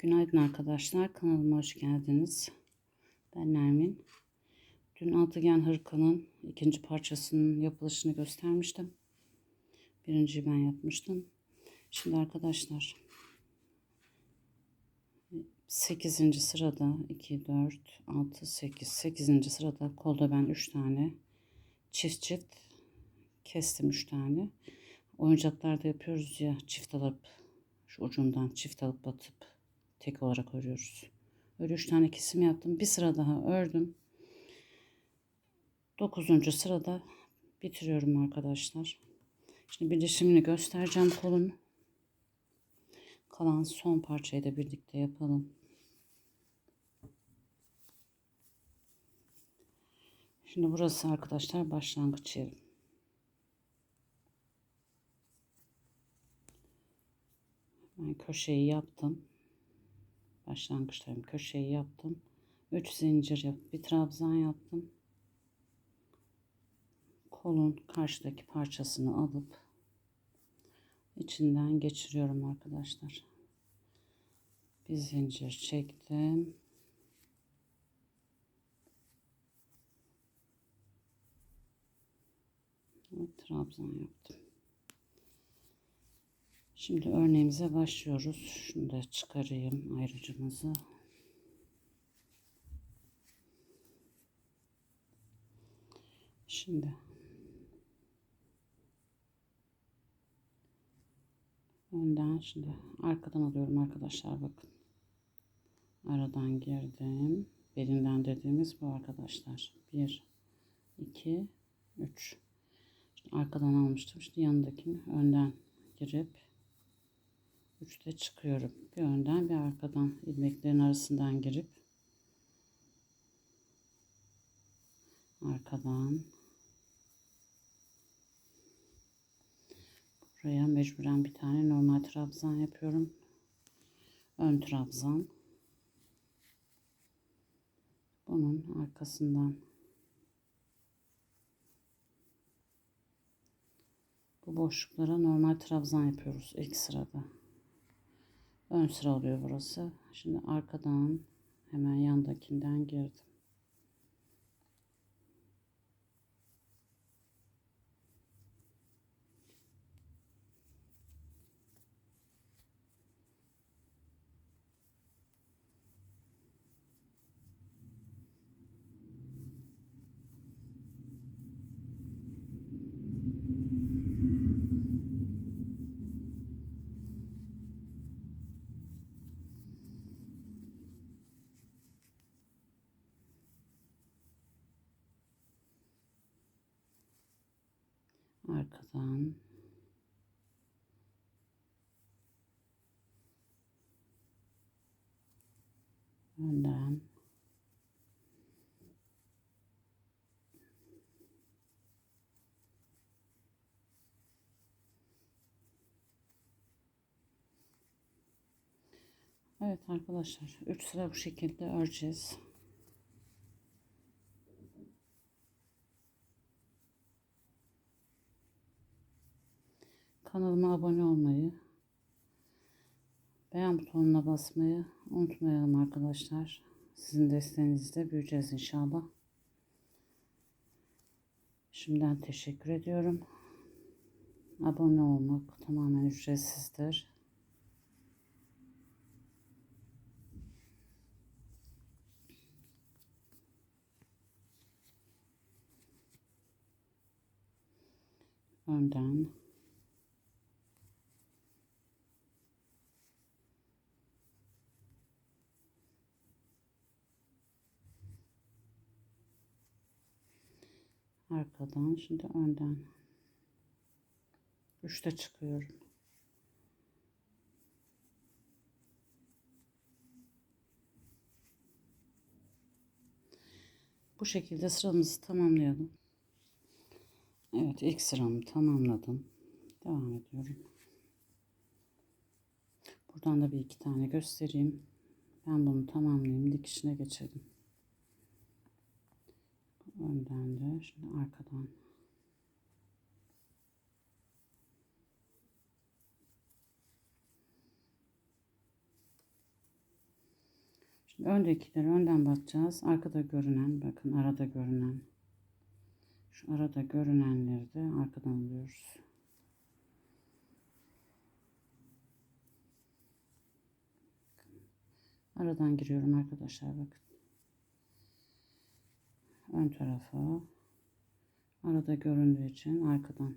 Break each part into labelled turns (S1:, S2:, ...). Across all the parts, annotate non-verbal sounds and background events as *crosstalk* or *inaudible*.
S1: Günaydın arkadaşlar. Kanalıma hoş geldiniz. Ben Nermin. Dün altıgen hırkanın ikinci parçasının yapılışını göstermiştim. Birinciyi ben yapmıştım. Şimdi arkadaşlar 8. sırada 2, 4, 6, 8. 8. sırada kolda ben 3 tane çift çift kestim 3 tane. Oyuncaklarda yapıyoruz ya çift alıp şu ucundan çift alıp batıp tek olarak örüyoruz. Öyle 3 tane kesim yaptım. Bir sıra daha ördüm. 9. sırada bitiriyorum arkadaşlar. Şimdi birleşimini göstereceğim kolun. Kalan son parçayı da birlikte yapalım. Şimdi burası arkadaşlar başlangıç yerim. Ben köşeyi yaptım. Başlangıçlarım köşeyi yaptım. 3 zincir yapıp bir trabzan yaptım. Kolun karşıdaki parçasını alıp içinden geçiriyorum arkadaşlar. Bir zincir çektim. Evet, trabzan yaptım. Şimdi örneğimize başlıyoruz. Şunu da çıkarayım ayrıcımızı. Şimdi önden şimdi arkadan alıyorum arkadaşlar bakın. Aradan girdim. Belinden dediğimiz bu arkadaşlar. 1 2 3 Şimdi arkadan almıştım. Şimdi yanındakini önden girip üçte çıkıyorum. Bir önden bir arkadan ilmeklerin arasından girip arkadan buraya mecburen bir tane normal trabzan yapıyorum. Ön trabzan. Bunun arkasından bu boşluklara normal trabzan yapıyoruz ilk sırada. Ön sıra oluyor burası. Şimdi arkadan hemen yandakinden girdim. Arkadan önden Evet arkadaşlar 3 sıra bu şekilde öreceğiz. Kanalıma abone olmayı, beğen butonuna basmayı unutmayalım arkadaşlar. Sizin desteğinizle büyüyeceğiz inşallah. Şimdiden teşekkür ediyorum. Abone olmak tamamen ücretsizdir. Önden arkadan şimdi önden. Üçte çıkıyorum. Bu şekilde sıramızı tamamlayalım. Evet ilk sıramı tamamladım. Devam ediyorum. Buradan da bir iki tane göstereyim. Ben bunu tamamlayayım dikişine geçelim önden de şimdi arkadan Şimdi öndekileri önden batacağız. Arkada görünen bakın arada görünen. Şu arada görünenleri de arkadan alıyoruz. Aradan giriyorum arkadaşlar bakın. Ön tarafa arada göründüğü için arkadan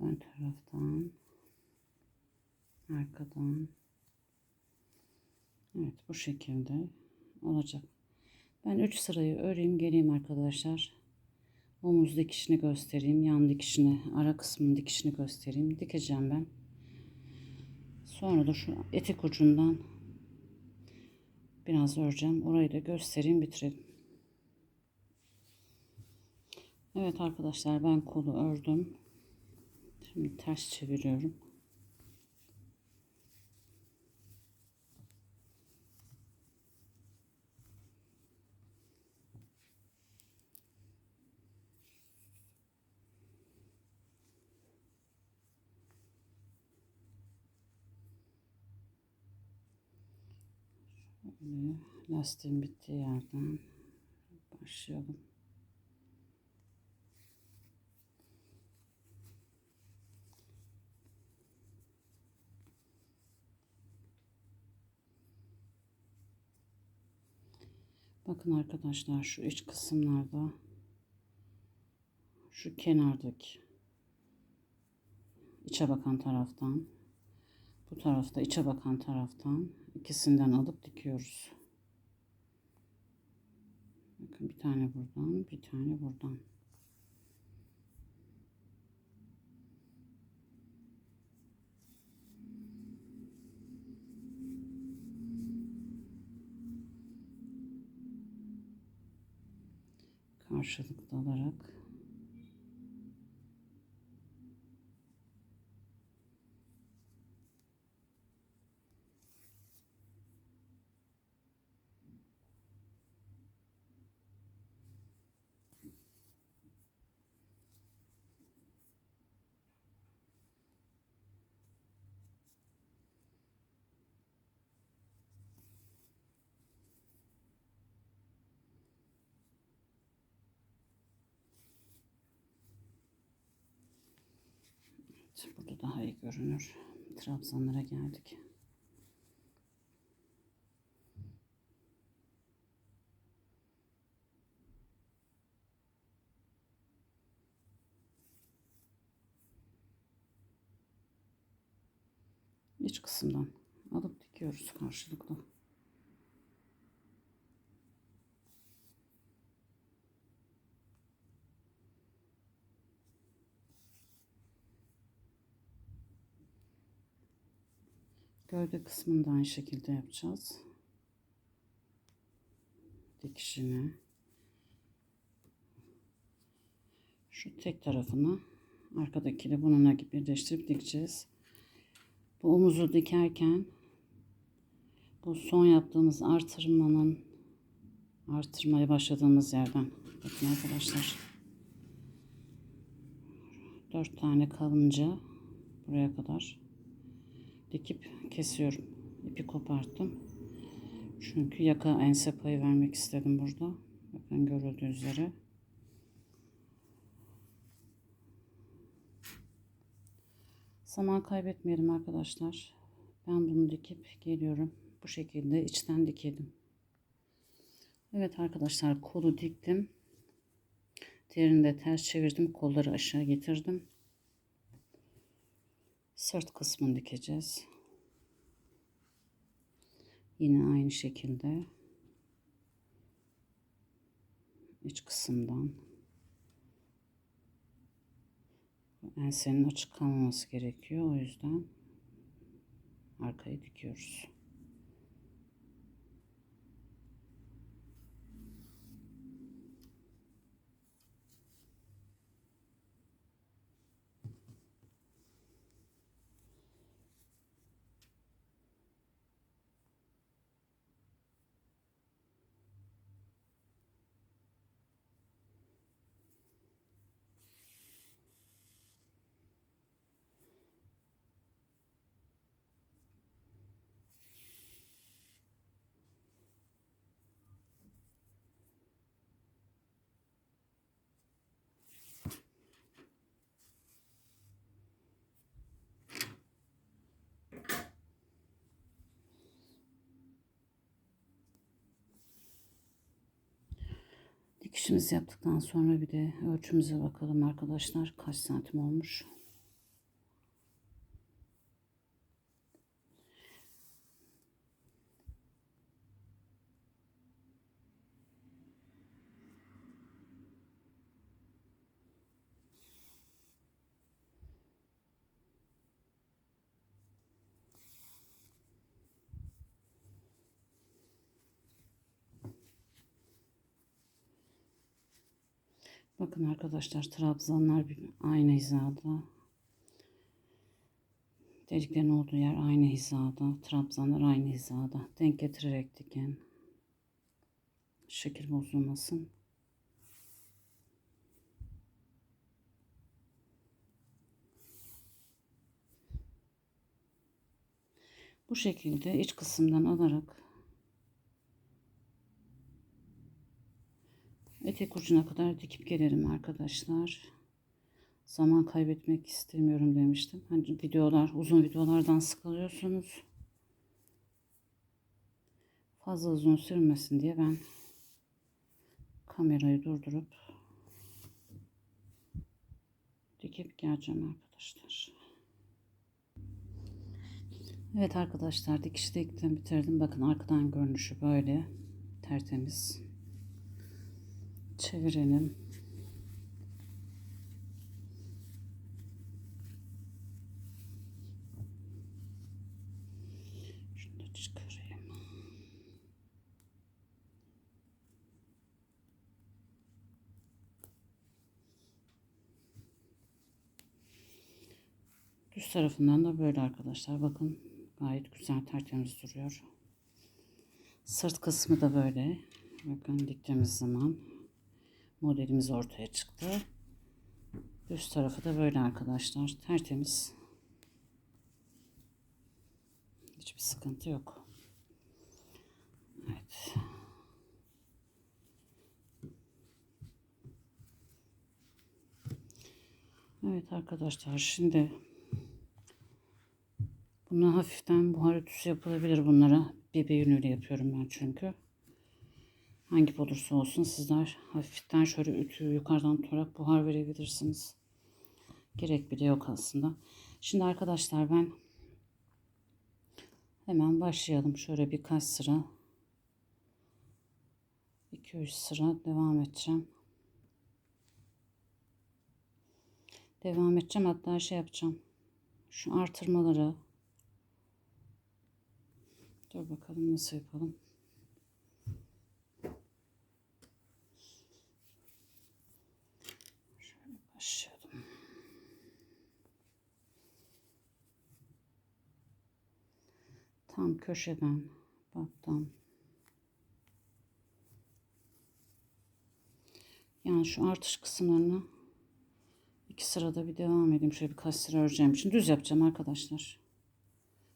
S1: ön taraftan arkadan Evet bu şekilde olacak. Ben 3 sırayı öreyim geleyim arkadaşlar. Omuz dikişini göstereyim. Yan dikişini, ara kısmının dikişini göstereyim. Dikeceğim ben. Sonra da şu etek ucundan biraz öreceğim. Orayı da göstereyim bitirelim. Evet arkadaşlar ben kolu ördüm. Şimdi ters çeviriyorum. Şöyle lastiğin bittiği yerden başlayalım. Bakın arkadaşlar şu iç kısımlarda şu kenardaki içe bakan taraftan bu tarafta içe bakan taraftan ikisinden alıp dikiyoruz. Bakın bir tane buradan, bir tane buradan. Karşılıklı olarak Burada daha iyi görünür. Trabzanlara geldik. İç kısımdan alıp dikiyoruz karşılıklı. Gövde kısmını da aynı şekilde yapacağız. Dikişini. Şu tek tarafını arkadaki de bununla birleştirip dikeceğiz. Bu omuzu dikerken bu son yaptığımız artırmanın artırmaya başladığımız yerden bakın arkadaşlar dört tane kalınca buraya kadar dikip kesiyorum. İpi koparttım. Çünkü yaka ense payı vermek istedim burada. Bakın görüldüğü üzere. Zaman kaybetmeyelim arkadaşlar. Ben bunu dikip geliyorum. Bu şekilde içten dikelim. Evet arkadaşlar kolu diktim. Diğerini de ters çevirdim. Kolları aşağı getirdim sırt kısmını dikeceğiz. Yine aynı şekilde iç kısımdan ensenin açık kalmaması gerekiyor. O yüzden arkayı dikiyoruz. Dikişimizi yaptıktan sonra bir de ölçümüze bakalım arkadaşlar. Kaç santim olmuş. Bakın arkadaşlar trabzanlar aynı hizada. Deliklerin olduğu yer aynı hizada. Trabzanlar aynı hizada. Denk getirerek dikin. Şekil bozulmasın. Bu şekilde iç kısımdan alarak etek ucuna kadar dikip gelirim arkadaşlar. Zaman kaybetmek istemiyorum demiştim. Hani videolar, uzun videolardan sıkılıyorsunuz. Fazla uzun sürmesin diye ben kamerayı durdurup dikip geleceğim arkadaşlar. Evet arkadaşlar dikişi diktim bitirdim. Bakın arkadan görünüşü böyle tertemiz. Çevirelim. Şunu çıkarayım. Düz tarafından da böyle arkadaşlar. Bakın gayet güzel tertemiz duruyor. Sırt kısmı da böyle. Bakın diktiğimiz zaman modelimiz ortaya çıktı. Üst tarafı da böyle arkadaşlar. Tertemiz. Hiçbir sıkıntı yok. Evet. Evet arkadaşlar şimdi bunu hafiften buhar ütüsü yapılabilir bunlara. Bebe yünüyle yapıyorum ben çünkü. Hangi olursa olsun sizler hafiften şöyle ütüyü yukarıdan tutarak buhar verebilirsiniz. Gerek bile yok aslında. Şimdi arkadaşlar ben hemen başlayalım. Şöyle birkaç sıra 2-3 sıra devam edeceğim. Devam edeceğim hatta şey yapacağım. Şu artırmaları Dur bakalım nasıl yapalım. Şöyle başlayalım. Tam köşeden baktım. Yani şu artış kısımlarını iki sırada bir devam edeyim. Şöyle birkaç sıra öreceğim için düz yapacağım arkadaşlar.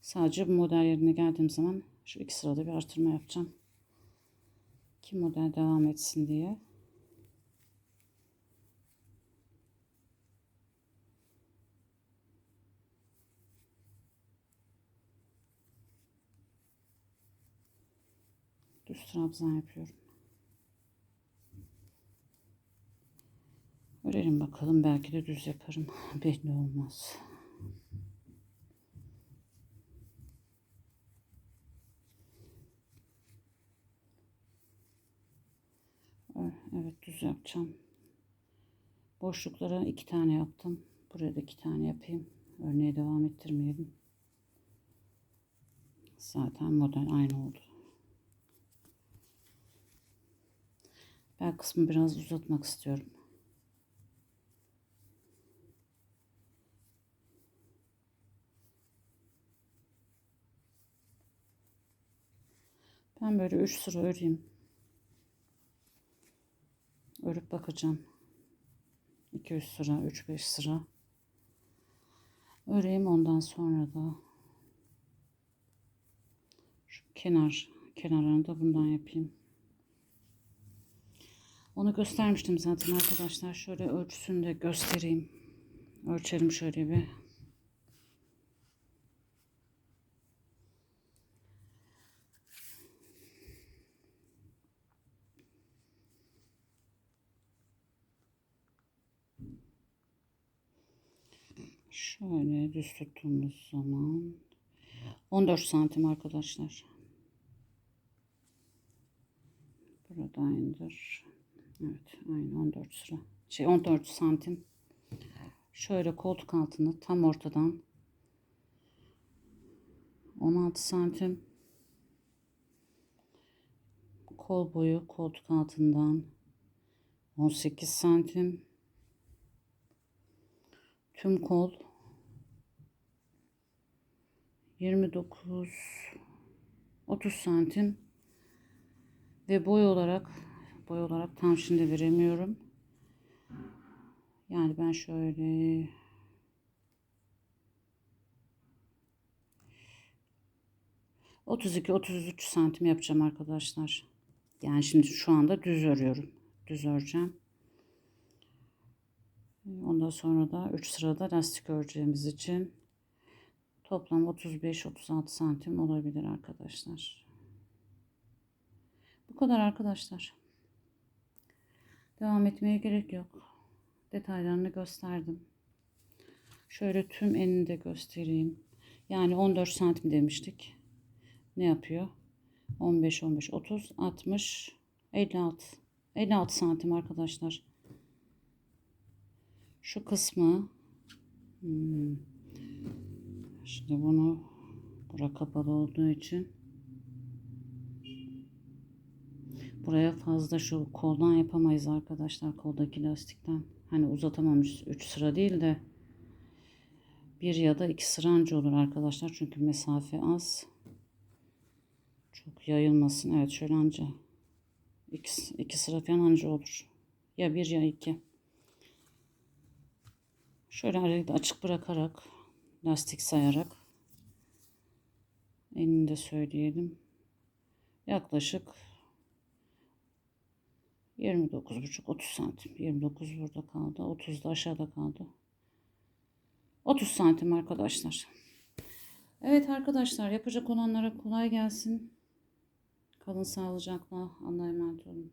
S1: Sadece bu model yerine geldiğim zaman şu iki sırada bir artırma yapacağım. Ki model devam etsin diye. Düz trabzan yapıyorum. Örelim bakalım belki de düz yaparım. *laughs* Belli olmaz. Evet düz yapacağım. Boşluklara iki tane yaptım. Buraya da iki tane yapayım. Örneğe devam ettirmeyelim. Zaten model aynı oldu. Ben kısmı biraz uzatmak istiyorum. Ben böyle 3 sıra öreyim. Örüp bakacağım. 2-3 sıra, 3-5 sıra. Öreyim ondan sonra da şu kenar kenarlarını da bundan yapayım. Onu göstermiştim zaten arkadaşlar. Şöyle ölçüsünü de göstereyim. Ölçelim şöyle bir. Şöyle düz tuttuğumuz zaman 14 santim arkadaşlar. Burada indir. Evet aynı 14 sıra. Şey 14 santim. Şöyle koltuk altını tam ortadan 16 santim. Kol boyu koltuk altından 18 santim. Tüm kol 29 30 santim ve boy olarak boy olarak tam şimdi veremiyorum. Yani ben şöyle Otuz iki, otuz üç santim yapacağım arkadaşlar. Yani şimdi şu anda düz örüyorum. Düz öreceğim. Ondan sonra da 3 sırada lastik öreceğimiz için toplam 35-36 santim olabilir arkadaşlar. Bu kadar arkadaşlar. Devam etmeye gerek yok. Detaylarını gösterdim. Şöyle tüm enini de göstereyim. Yani 14 santim demiştik. Ne yapıyor? 15, 15, 30, 60, 56. 56 santim arkadaşlar. Şu kısmı hmm, şimdi bunu bura kapalı olduğu için buraya fazla şu koldan yapamayız arkadaşlar koldaki lastikten. Hani uzatamamış 3 sıra değil de bir ya da iki sıra anca olur arkadaşlar çünkü mesafe az. Çok yayılmasın. Evet şöyle anca iki, iki sıra falan anca olur. Ya bir ya iki. Şöyle açık bırakarak lastik sayarak enini de söyleyelim. Yaklaşık 29,5-30 santim. 29 burada kaldı. 30 da aşağıda kaldı. 30 santim arkadaşlar. Evet arkadaşlar yapacak olanlara kolay gelsin. Kalın sağlıcakla. Allah'a emanet olun.